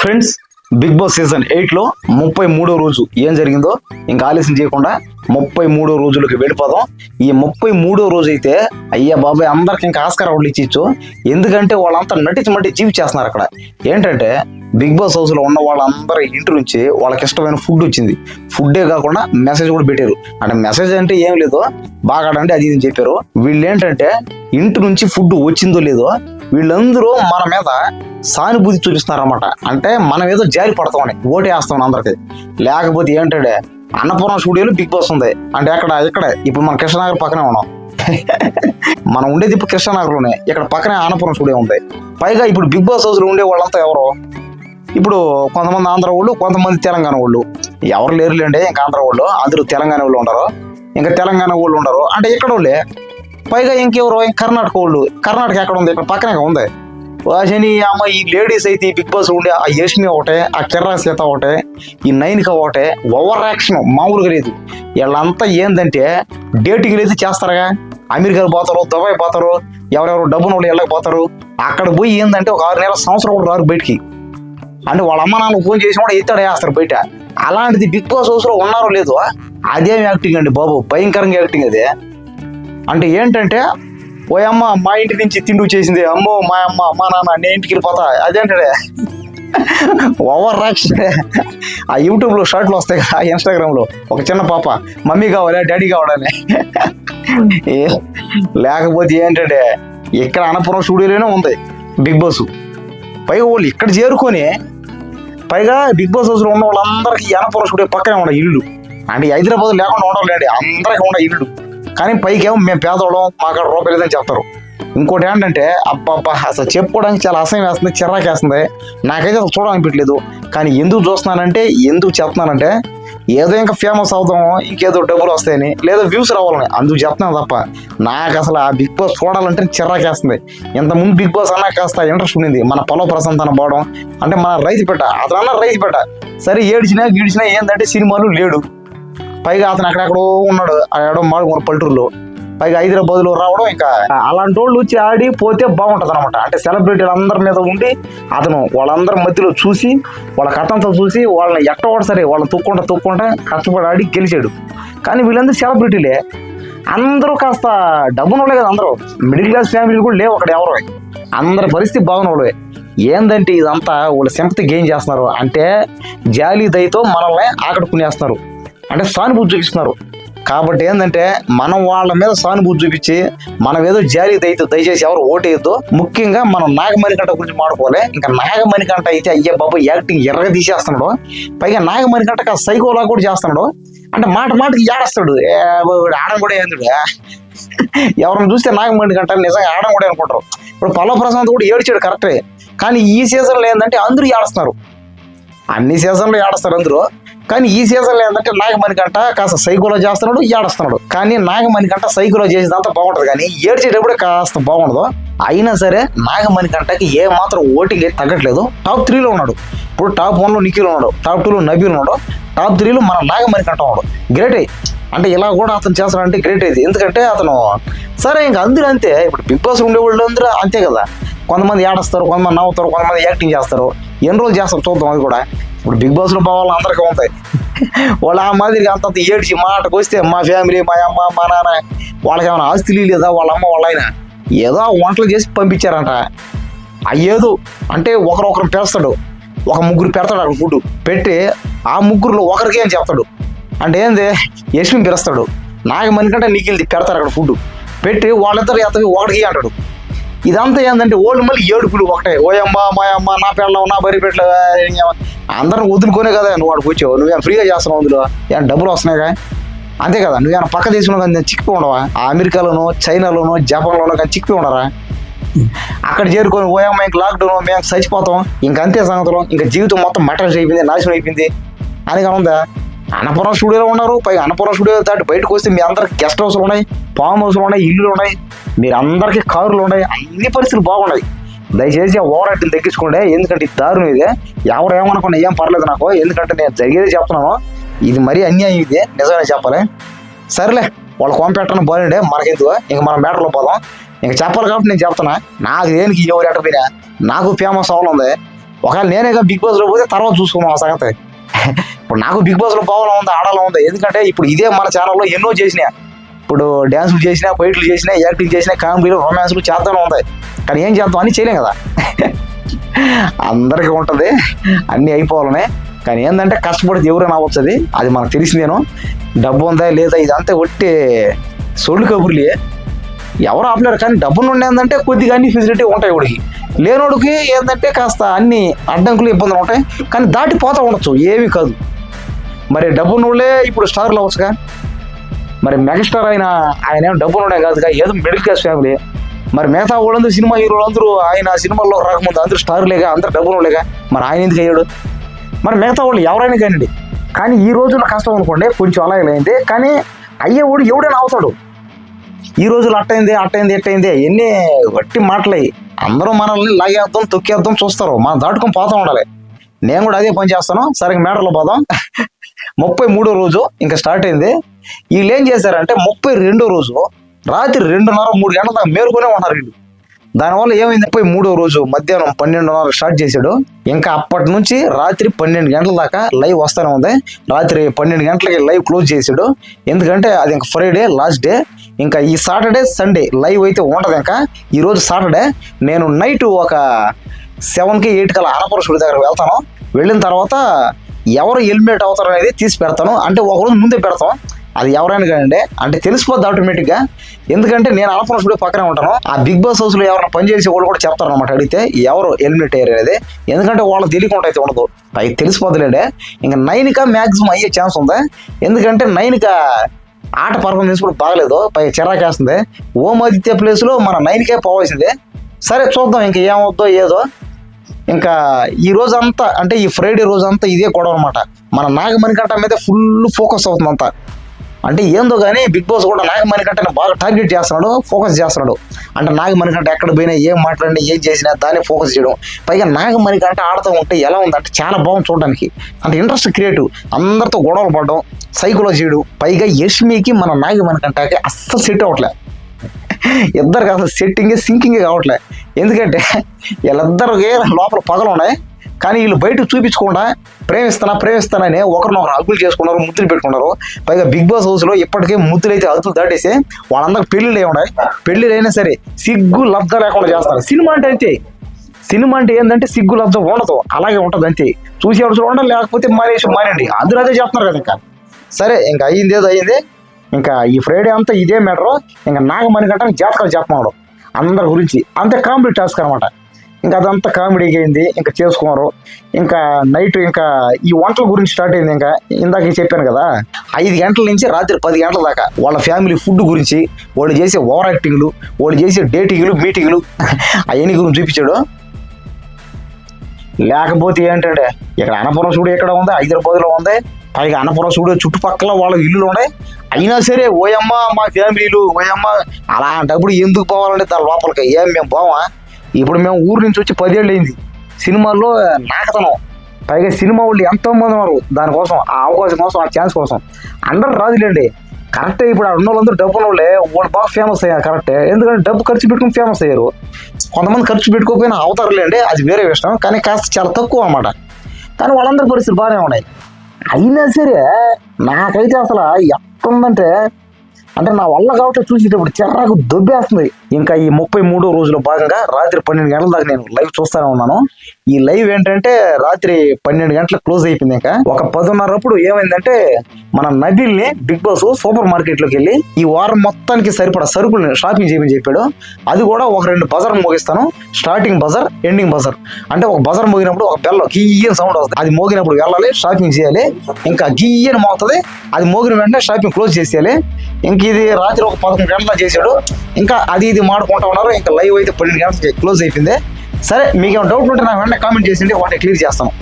Friends big boss season ఎయిట్లో ముప్పై మూడో రోజు ఏం జరిగిందో ఇంకా ఆలస్యం చేయకుండా ముప్పై మూడో రోజులకి వెళ్ళిపోదాం. ఈ ముప్పై మూడో రోజు అయితే అయ్యా బాబాయ్ అందరికి ఇంకా ఆస్కార్ అవార్డులు ఇచ్చిచ్చు ఎందుకంటే వాళ్ళంతా నటించి మట్టి జీవి చేస్తున్నారు అక్కడ. ఏంటంటే బిగ్ బాస్ హౌస్లో ఉన్న వాళ్ళందరి ఇంటి నుంచి వాళ్ళకి ఇష్టమైన ఫుడ్ వచ్చింది. ఫుడ్డే కాకుండా మెసేజ్ కూడా పెట్టారు. అంటే మెసేజ్ అంటే ఏం లేదు బాగా అంటే అది ఇది చెప్పారు. వీళ్ళు ఏంటంటే ఇంటి నుంచి ఫుడ్ వచ్చిందో లేదో వీళ్ళందరూ మన మీద సానుభూతి చూపిస్తున్నారన్నమాట. అంటే మనం ఏదో జారి పడతామని ఓటేస్తామని అందరికి. లేకపోతే ఏంటంటే అన్నపూర్ణ స్టూడియోలో బిగ్ బాస్ ఉంది. అంటే అక్కడ ఇక్కడే. ఇప్పుడు మన కృష్ణనగర్ పక్కనే ఉన్నాం. మనం ఉండేది ఇప్పుడు కృష్ణనగర్లోనే. ఇక్కడ పక్కనే అన్నపూర్ణ స్టూడియో ఉంది. పైగా ఇప్పుడు బిగ్ బాస్ హౌస్లో ఉండే వాళ్ళంతా ఎవరు? ఇప్పుడు కొంతమంది ఆంధ్ర వాళ్ళు కొంతమంది తెలంగాణ వాళ్ళు. ఎవరు లేరులేండి ఇంకా ఆంధ్ర వాళ్ళు. అందరూ తెలంగాణ వాళ్ళు ఉండరు. ఇంకా తెలంగాణ వాళ్ళు ఉండరు. అంటే ఇక్కడ వాళ్ళే. పైగా ఇంకెవరు? కర్ణాటక వాళ్ళు. కర్ణాటక ఎక్కడ ఉంది? ఇక్కడ పక్కనే ఉంది. వాసని అమ్మ ఈ లేడీస్ అయితే ఈ బిగ్ బాస్ ఉండే ఆ యష్మి ఒకటే ఆ కిర్రా సీత ఒకటే ఈ నైనిక ఒకటే ఓవర్ యాక్షన్ మామూలుగా లేదు. వీళ్ళంతా ఏంటంటే డేటింగ్ లేదు చేస్తారుగా. అమెరికాకి పోతారు దుబాయ్ పోతారు ఎవరెవరు డబ్బున వాళ్ళు వెళ్ళకపోతారు అక్కడ పోయి ఏందంటే ఒక ఆరు నెలల సంవత్సరం కూడా రారు బయటికి. అంటే వాళ్ళ అమ్మ నాన్న ఫోన్ చేసి కూడా ఎత్తాడు వేస్తారు బయట. అలాంటిది బిగ్ బాస్ హౌస్లో ఉన్నారో లేదో అదేం యాక్టింగ్ అండి బాబు? భయంకరంగా యాక్టింగ్ అదే. అంటే ఏంటంటే ఓ అమ్మ మా ఇంటి నుంచి తిండి చేసింది అమ్మో మా అమ్మ మా నాన్న నేను ఇంటికి వెళ్ళిపోతా. అదేంటే ఓవర్ రాక్షన్ ఆ యూట్యూబ్లో షార్ట్లు వస్తాయి కదా ఇన్స్టాగ్రామ్లో. ఒక చిన్న పాప మమ్మీ కావాలా డాడీ కావాలని. ఏ, లేకపోతే ఏంటంటే ఇక్కడ అన్నపురం స్టూడియోలోనే ఉంది బిగ్ బాస్. పైగా వాళ్ళు ఇక్కడ చేరుకొని పైగా బిగ్ బాస్ హౌస్లో ఉన్న వాళ్ళందరికీ అన్నపురం స్టూడియో పక్కనే ఉన్న ఇల్లు. అంటే హైదరాబాద్ లేకుండా ఉండాలి అందరికీ ఉండ ఇల్లు. కానీ పైకి ఏమో మేము పేదవాళ్ళం మాకు అక్కడ రూపాయలు లేదని చెప్తారు. ఇంకోటి ఏంటంటే అబ్బబ్బా అసలు చెప్పుకోవడానికి చాలా అసహ్యం వేస్తుంది చిరాకు వేస్తుంది. నాకైతే అసలు చూడాలనిపించలేదు కానీ ఎందుకు చూస్తున్నానంటే ఎందుకు చెప్తున్నానంటే ఏదో ఇంకా ఫేమస్ అవుతాం ఇంకేదో డబ్బులు వస్తాయని లేదా వ్యూస్ రావాలని. అందుకు చెప్తున్నాను తప్ప నాకు అసలు ఆ బిగ్ బాస్ చూడాలంటే చిరాకేస్తుంది ఇంతకుముందు బిగ్ బాస్ అన్నా కాస్త ఇంట్రెస్ట్ ఉండింది. మన పొలం ప్రశాంత్ అన్న పోవడం అంటే మన రైతు పెట్ట అతను అన్న రైతు పెట్ట. సరే ఏడిచినా గీడిచినా ఏంటంటే సినిమాలు లేడు. పైగా అతను అక్కడెక్కడో ఉన్నాడు. ఆడో మాడుకున్న పల్లెటూరులో. పైగా హైదరాబాద్లో రావడం ఇంకా అలాంటి వాళ్ళు వచ్చి ఆడి పోతే బాగుంటుంది అనమాట అంటే సెలబ్రిటీలు అందరి మీద ఉండి అతను వాళ్ళందరి మధ్యలో చూసి వాళ్ళ కథంతో చూసి వాళ్ళని ఎట్టవాడు సరే వాళ్ళని తొక్కుంటా తొక్కుంటా కష్టపడి ఆడి గెలిచాడు. కానీ వీళ్ళందరూ సెలబ్రిటీలే. అందరూ కాస్త డబ్బున వాళ్ళే కదా అందరూ. మిడిల్ క్లాస్ ఫ్యామిలీలు కూడా లేవు అక్కడ ఎవరు. అందరి పరిస్థితి బాగున్నవాళ్ళే ఏందంటే ఇదంతా వాళ్ళు సింపతి గెయిన్ చేస్తున్నారు. అంటే జాలి దయతో మనల్ని ఆకట్టుకునేస్తున్నారు. అంటే సానుభూతి చూపిస్తున్నారు కాబట్టి ఏంటంటే మనం వాళ్ళ మీద సానుభూతి చూపించి మనం ఏదో జారీ అయితే దయచేసి ఎవరు ఓటేయద్దు. ముఖ్యంగా మనం నాగమణికంట గురించి మాడుకోవాలి ఇంకా నాగమణికంట అయితే అయ్యే బాబు యాక్టింగ్ ఎర్రగా తీసేస్తున్నాడు. పైగా నాగమణికంట సైకోలా కూడా చేస్తున్నాడు. అంటే మాట మాటకి ఏడస్తాడు. ఏ, ఆడం కూడా ఏందుడు ఎవరిని చూస్తే నాగమణికంట నిజంగా ఆడం కూడా అనుకుంటారు. ఇప్పుడు పల్లవ ప్రశాంత్ కూడా ఏడ్చాడు కరెక్టే. కానీ ఈ సీజన్లో ఏంటంటే అందరూ ఏడుస్తున్నారు. అన్ని సీజన్లో ఏడుస్తారు అందరూ. కానీ ఈ సీజన్లో ఏంటంటే నాగమణికంట కాస్త సైకోలో చేస్తున్నాడు ఏడుస్తున్నాడు. కానీ నాగమణికంట సైకోలో చేసేదంతా బాగుంటది. కానీ ఏడ్చేటప్పుడు కాస్త బాగుండదు. అయినా సరే నాగమణికంటకి ఏ మాత్రం ఓటింగ్ తగ్గట్లేదు. టాప్ త్రీలో ఉన్నాడు. ఇప్పుడు టాప్ వన్లో నిఖిల్ ఉన్నాడు. టాప్ టూలో నబీల్ ఉన్నాడు. టాప్ త్రీలో మన నాగమణికంట ఉన్నాడు. గ్రేటే అంటే ఇలా కూడా అతను చేస్తాడంటే గ్రేట్ ఇది. ఎందుకంటే అతను సరే ఇంకా అందరూ అంతే. ఇప్పుడు బిగ్ బాస్ ఉండే వాళ్ళు అందరూ అంతే కదా. కొంతమంది ఏడస్తారు కొంతమంది నవ్వుతారు కొంతమంది యాక్టింగ్ చేస్తారు. ఎన్ని రోజులు చేస్తారు చూద్దాం అది కూడా. ఇప్పుడు బిగ్ బాస్లో పోవాలి అందరికీ ఉంటాయి. వాళ్ళు ఆ మాదిరిగా అంతంత ఏడ్చి మాటకు వస్తే మా ఫ్యామిలీ మా అమ్మ మా నాన్న వాళ్ళకి ఏమైనా ఆస్తి లేదా వాళ్ళ అమ్మ వాళ్ళ ఆయన ఏదో వంటలు చేసి పంపించారంట. అయ్యేదో అంటే ఒకరొకరు పెడతాడు ఒక ముగ్గురు పెడతాడు అక్కడ ఫుడ్ పెట్టి ఆ ముగ్గురులో ఒకరికి ఏం చెప్తాడు. అంటే ఏంది? యశ్విని పిలుస్తాడు. నాకు మనకంటే నీకు పెడతారు అక్కడ ఫుడ్ పెట్టి వాళ్ళిద్దరు ఎత్తవి ఒకటికి అంటాడు. ఇదంతా ఏంటంటే ఓళ్ళు మళ్ళీ ఏడుపులు ఒకటే. ఓయమ్మ మాయమ్మ నా పిల్లలు నా బరి అందరం వదులుకోనే కదా నువ్వు వాడికి వచ్చావు. నువ్వేం ఫ్రీగా చేస్తున్నావు అందులో? ఏమైనా డబ్బులు వస్తున్నాయిగా? అంతే కదా. నువ్వేమైనా పక్క దేశంలో కానీ చిక్కిపోయి ఉండవా? అమెరికాలోనో చైనాలోనో జపాన్లోనో కానీ చిక్కిపోయి ఉండరా? అక్కడ చేరుకొని ఓయమ్మ ఇంక లాక్డౌన్ మేము చచ్చిపోతాం. ఇంక అంతే సంగతులు. ఇంకా జీవితం మొత్తం మటన్ అయిపోయింది నాశనం అయిపోయింది. అని ఉందా? అన్నపురం స్టూడియోలో ఉన్నారు. పైగా అన్నపురం స్టూడియో దాటి బయటకు వస్తే మీ అందరికి గెస్ట్ హౌస్లు ఉన్నాయి ఫామ్ హౌస్లు ఉన్నాయి ఇల్లులు ఉన్నాయి మీరు అందరికీ కారులు ఉన్నాయి అన్ని పరిస్థితులు బాగున్నాయి. దయచేసి ఓవర్ యాక్టింగ్ తగ్గించుకోండి. ఎందుకంటే ఇది దారుణం ఇది. ఎవరు ఏమనుకున్నా ఏం పర్లేదు నాకు. ఎందుకంటే నేను జరిగేది చెప్తున్నాను. ఇది మరీ అన్యాయం ఇది. నిజమే చెప్పాలి. సరేలే వాళ్ళు కోంపెట్టడం బాగుండే మనకెందుకు? ఇంక మనం మేటర్లో పోదాం. ఇంక చెప్పాలి కాబట్టి నేను చెప్తున్నా. నాకు దేనికి ఎవరు ఎట్టపోయినా నాకు ఫేమస్ అవ్వాలి ఉంది. ఒకవేళ నేనేగా బిగ్ బాస్లో పోతే తర్వాత చూసుకున్నాం ఆ సంగతి. ఇప్పుడు నాకు బిగ్ బాస్లో పోవాలని ఉందా ఆడాలని ఉందా? ఎందుకంటే ఇప్పుడు ఇదే మన ఛానల్లో ఎన్నో చేసినా. ఇప్పుడు డ్యాన్సులు చేసినా ఫైట్లు చేసినా యాక్టింగ్ చేసినా కామెడీలు రొమాన్స్లు చేద్దామని ఉంది. కానీ ఏం చేద్దాం? అని చేయలేం కదా. అందరికీ ఉంటుంది. అన్నీ అయిపోవాలనే. కానీ ఏంటంటే కష్టపడితే ఎవరైనా అవ్వచ్చు అది అది మనకు తెలిసిందేను డబ్బు ఉందా లేదా? ఇదంతా ఒట్టి సొల్లు కబుర్లే. ఎవరు ఆపలేరు కానీ డబ్బులు నుండి కొద్దిగా అన్ని ఫెసిలిటీ ఉంటాయి వాడికి. లేనోడికి ఏంటంటే కాస్త అన్ని అడ్డంకులు ఇబ్బందులు ఉంటాయి. కానీ దాటిపోతూ ఉండొచ్చు. ఏమీ కాదు. మరి డబ్బు నువ్వులే ఇప్పుడు స్టార్లు అవ్వచ్చుగా మరి మెగాస్టార్ ఆయన ఆయన ఏం డబ్బు ఉండే కాదుగా ఏదో మిడిల్ క్లాస్ ఫ్యామిలీ మరి మిగతా వాళ్ళందరూ సినిమా హీరోలు అందరూ ఆయన సినిమాల్లో రాకముందు అందరూ స్టార్లేగా అందరూ డబ్బు నుండేగా మరి ఆయన ఎందుకు అయ్యాడు? మరి మిగతా వాళ్ళు ఎవరైనా కానివ్వండి. కానీ ఈ రోజున కష్టం అనుకోండి కొంచెం అలాగే అయింది. కానీ అయ్యేవాడు ఎవడైనా అవుతాడు. ఈ రోజులు అట్టయింది అట్టయింది ఎట్టయింది ఎన్ని వట్టి మాటలయ్యి అందరూ మనల్ని లాగేద్దాం తొక్కేద్దాం చూస్తారు. మనం దాటుకొని పోతా ఉండాలి. నేను కూడా అదే పని చేస్తాను. సరిగ్గా మేడలో పోదాం. ముప్పై మూడో రోజు ఇంకా స్టార్ట్ అయింది. వీళ్ళు ఏం చేశారంటే ముప్పై రెండో రోజు రాత్రి రెండున్నర మూడు గంటల దాకా మేలుకొనే ఉన్నారు వీళ్ళు. దానివల్ల ఏమైంది? ముప్పై మూడో రోజు మధ్యాహ్నం పన్నెండున్నర స్టార్ట్ చేశాడు. ఇంకా అప్పటి నుంచి రాత్రి పన్నెండు గంటల దాకా లైవ్ వస్తూనే ఉంది. రాత్రి పన్నెండు గంటలకి లైవ్ క్లోజ్ చేశాడు. ఎందుకంటే అది ఇంకా ఫ్రైడే లాస్ట్ డే. ఇంకా ఈ సాటర్డే సండే లైవ్ అయితే ఉండదు ఇంకా. ఈ రోజు సాటర్డే. నేను నైట్ ఒక సెవెన్కి ఎయిట్ కల్లా అనపరశుడి దగ్గర వెళ్తాను. వెళ్ళిన తర్వాత ఎవరు ఎలిమినేట్ అవుతారు అనేది తీసి పెడతాను. అంటే ఒక రోజు ముందే పెడతాం అది ఎవరైనా కానివ్వండి అంటే తెలిసిపోద్ది ఆటోమేటిక్గా. ఎందుకంటే నేను అనపరశుడి పక్కనే ఉంటాను. ఆ బిగ్ బాస్ హౌస్లో ఎవరైనా పనిచేసే వాళ్ళు కూడా చెప్తారు అనమాట అడిగితే ఎవరు ఎలిమినేట్ అయ్యారు అనేది. ఎందుకంటే వాళ్ళు తెలియకుండా అయితే ఉండదు. పైకి తెలిసిపోద్దులేండి. ఇంకా నైన్కా మ్యాక్సిమం అయ్యే ఛాన్స్ ఉంది. ఎందుకంటే నైన్కా ఆట పర్ఫార్మెన్స్ కూడా బాగలేదు. పై చిరాకేస్తుంది ఓం ఆదిత్య ప్లేస్లో మన నైన్కే పోవాల్సిందే. సరే చూద్దాం ఇంకా ఏమవుద్దో ఏదో. ఇంకా ఈ రోజంతా అంటే ఈ ఫ్రైడే రోజంతా ఇదే గొడవ అనమాట మన నాగమణికంట మీద ఫుల్ ఫోకస్ అవుతుంది అంతా. అంటే ఏందో కానీ బిగ్ బాస్ కూడా నాగమణికంటని బాగా టార్గెట్ చేస్తున్నాడు ఫోకస్ చేస్తున్నాడు. అంటే నాగమణికంట ఎక్కడ పోయినా ఏం మాట్లాడినా ఏం చేసినా దాన్ని ఫోకస్ చేయడం. పైగా నాగమణికంట ఆడుతూ ఉంటే ఎలా ఉందంటే చాలా బాగుంది చూడడానికి. అంటే ఇంట్రెస్ట్ క్రియేటివ్ అందరితో గొడవలు పడడం సైకిలో చేయడం. పైగా యష్మికి మన నాగమణికంటకి అస్సలు సెట్ అవ్వట్లే. ఇద్దరికి అసలు సెట్టింగ్ సింకింగ్ కావట్లే. ఎందుకంటే వీళ్ళిద్దరికి లోపల పగలు ఉన్నాయి కానీ వీళ్ళు బయటకు చూపించకుండా ప్రేమిస్తానా ప్రేమిస్తానని ఒకరినొకరు హక్కులు చేసుకున్నారు ముద్దులు పెట్టుకున్నారు. పైగా బిగ్ బాస్ హౌస్లో ఇప్పటికే ముద్దులు అయితే హద్దులు దాటేసి వాళ్ళందరికి పెళ్ళిళ్ళు ఉన్నాయి. పెళ్ళిళ్ళు అయినా సరే సిగ్గు లబ్ధ లేకుండా చేస్తారు. సినిమా అంటే అంతే. సినిమా అంటే ఏంటంటే సిగ్గు లబ్ధం ఉండదు. అలాగే ఉంటుంది అంతే. చూసి ఎవరు చూడండి లేకపోతే మానేసి మానండి అందరూ అదే చేస్తున్నారు కదా ఇంకా. సరే ఇంకా అయ్యింది ఏదో అయ్యింది. ఇంకా ఈ ఫ్రైడే అంతా ఇదే మ్యాటర్ ఇంకా నాగమణి గంట జాతకాలు చెప్పమాడు అందరి గురించి. అంతే కామెడీ టాస్క్ అనమాట ఇంకా అదంతా కామెడీ అయింది ఇంకా చేసుకున్నారు. ఇంకా నైట్ ఇంకా ఈ వంటల గురించి స్టార్ట్ అయింది ఇంకా. ఇందాక చెప్పాను కదా ఐదు గంటల నుంచి రాత్రి పది గంటల దాకా వాళ్ళ ఫ్యామిలీ ఫుడ్ గురించి వాళ్ళు చేసే ఓవర్ యాక్టింగ్లు వాళ్ళు చేసే డేటింగ్లు మీటింగ్లు అవన్నీ గురించి చూపించాడు. లేకపోతే ఏంటంటే ఇక్కడ అన్నపురం చూడు ఎక్కడ ఉంది? హైదరాబాద్లో ఉంది. పైగా అన్నపురం స్టూడియో చుట్టుపక్కల వాళ్ళ ఇల్లులు ఉన్నాయి అయినా సరే ఓయమ్మ మా ఫ్యామిలీలు ఓయమ్మ అలాంటప్పుడు ఎందుకు పోవాలంటే దాని లోపలికి ఏం మేము పోవా? ఇప్పుడు మేము ఊరు నుంచి వచ్చి పదేళ్ళు అయింది సినిమాల్లో నాకతనం పైగా సినిమా వాళ్ళు ఎంతో మంది ఉన్నారు దానికోసం ఆ అవకాశం కోసం ఆ ఛాన్స్ కోసం. అందరూ రాదులేండి. కరెక్టే ఇప్పుడు ఆ ఉన్న వాళ్ళందరూ డబ్బు వాళ్ళే. వాళ్ళు బాగా ఫేమస్ అయ్యారు కరెక్టే. ఎందుకంటే డబ్బు ఖర్చు పెట్టుకుని ఫేమస్ అయ్యారు. కొంతమంది ఖర్చు పెట్టుకోకపోయినా అవుతారులేండి అది వేరే విషయం. కానీ కాస్త చాలా తక్కువ అన్నమాట. కానీ వాళ్ళందరి పరిస్థితులు బాగానే ఉన్నాయి. అయినా సరే నాకైతే అసలు ఎట్టుందంటే అంటే నా వల్ల కాబట్టి చూసేటప్పుడు చెర్రకు దొబ్బేస్తుంది. ఇంకా ఈ ముప్పై మూడో రోజులో భాగంగా రాత్రి పన్నెండు గంటల దాకా నేను లైవ్ చూస్తానే ఉన్నాను. ఈ లైవ్ ఏంటంటే రాత్రి పన్నెండు గంటలకు క్లోజ్ అయిపోయింది ఇంకా. ఒక పదిన్నరప్పుడు ఏమైందంటే మన నబిల్ని బిగ్ బాస్ సూపర్ మార్కెట్లోకి వెళ్ళి ఈ వారం మొత్తానికి సరిపడా సరుకులు షాపింగ్ చేయమని చెప్పాడు. అది కూడా ఒక రెండు బజర్ మోగిస్తాను. స్టార్టింగ్ బజార్ ఎండింగ్ బజార్ అంటే ఒక బజార్ మోగినప్పుడు ఒక బెల్ల గీయని సౌండ్ వస్తుంది. అది మోగినప్పుడు వెళ్ళాలి షాపింగ్ చేయాలి. ఇంకా గీయని మోగుతుంది. అది మోగిన వెంటనే షాపింగ్ క్లోజ్ చేసేయాలి. ఇంక ఇది రాత్రి ఒక పదకొండు గంటల చేశాడు. ఇంకా అది ఇది మాడుకుంటా ఉన్నారు ఇంకా లైవ్ అయితే పన్నెండు గంటలకి క్లోజ్ అయిపోయింది. సరే మీకు ఏమైనా డౌట్ ఉంటే నాకు వెంటనే కామెంట్ చేసిండి వాటిని క్లియర్ చేస్తాను.